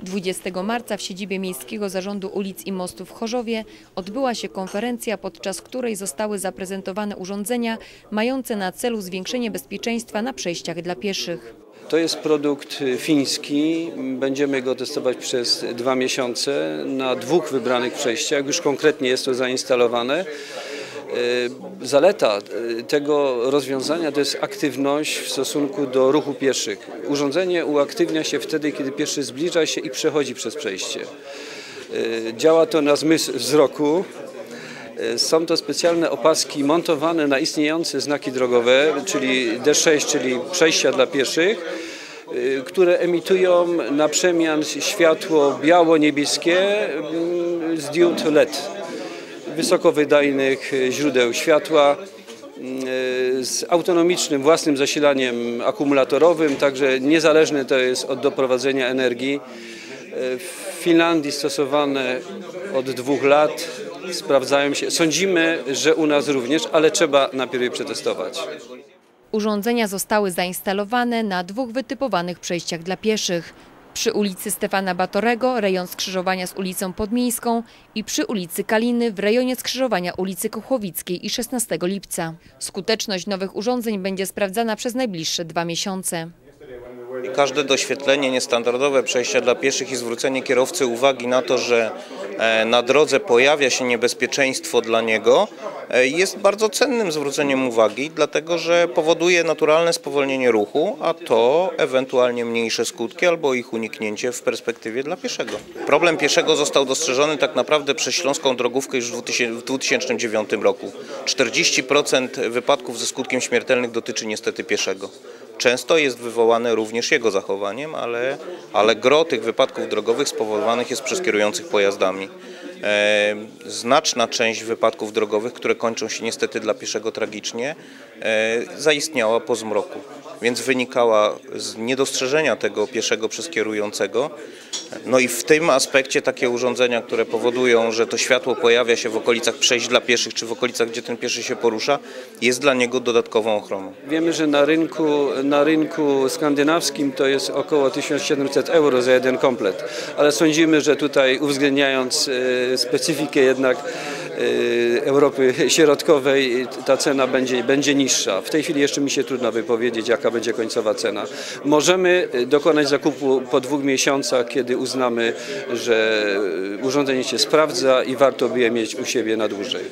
20 marca w siedzibie Miejskiego Zarządu Ulic i Mostów w Chorzowie odbyła się konferencja, podczas której zostały zaprezentowane urządzenia mające na celu zwiększenie bezpieczeństwa na przejściach dla pieszych. To jest produkt fiński. Będziemy go testować przez dwa miesiące na dwóch wybranych przejściach. Już konkretnie jest to zainstalowane. E, Zaleta e, tego rozwiązania to jest aktywność w stosunku do ruchu pieszych. Urządzenie uaktywnia się wtedy, kiedy pieszy zbliża się i przechodzi przez przejście. E, Działa to na zmysł wzroku. Są to specjalne opaski montowane na istniejące znaki drogowe, czyli D6, czyli przejścia dla pieszych, które emitują na przemian światło biało-niebieskie mm, z diod LED wysokowydajnych źródeł światła mm, z autonomicznym własnym zasilaniem akumulatorowym, także niezależne to jest od doprowadzenia energii. W Finlandii stosowane od dwóch lat sprawdzają się. Sądzimy, że u nas również, ale trzeba najpierw je przetestować. Urządzenia zostały zainstalowane na dwóch wytypowanych przejściach dla pieszych. Przy ulicy Stefana Batorego, rejon skrzyżowania z ulicą Podmiejską i przy ulicy Kaliny w rejonie skrzyżowania ulicy Kuchłowickiej i 16 lipca. Skuteczność nowych urządzeń będzie sprawdzana przez najbliższe dwa miesiące. I Każde doświetlenie, niestandardowe przejścia dla pieszych i zwrócenie kierowcy uwagi na to, że e, na drodze pojawia się niebezpieczeństwo dla niego, e, jest bardzo cennym zwróceniem uwagi, dlatego że powoduje naturalne spowolnienie ruchu, a to ewentualnie mniejsze skutki albo ich uniknięcie w perspektywie dla pieszego. Problem pieszego został dostrzeżony tak naprawdę przez Śląską Drogówkę już w 2000 w 2009 roku. 40% wypadków ze skutkiem śmiertelnym dotyczy niestety pieszego. Często jest wywołane również jego zachowaniem, ale, ale gro tych wypadków drogowych spowodowanych jest przez kierujących pojazdami. E, znaczna część wypadków drogowych, które kończą się niestety dla pieszego tragicznie, e, zaistniała po zmroku, więc wynikała z niedostrzeżenia tego pieszego przez kierującego. No i w tym aspekcie takie urządzenia, które powodują, że to światło pojawia się w okolicach przejść dla pieszych, czy w okolicach, gdzie ten pieszy się porusza, jest dla niego dodatkową ochroną. Wiemy, że na rynku, na rynku skandynawskim to jest około 1700 euro za jeden komplet, ale sądzimy, że tutaj uwzględniając e, specyfikę jednak Europy Środkowej, ta cena będzie, będzie niższa. W tej chwili jeszcze mi się trudno wypowiedzieć, jaka będzie końcowa cena. Możemy e, dokonać zakupu po dwóch miesiącach, kiedy uznamy, że urządzenie się sprawdza i warto by je mieć u siebie na dłużej.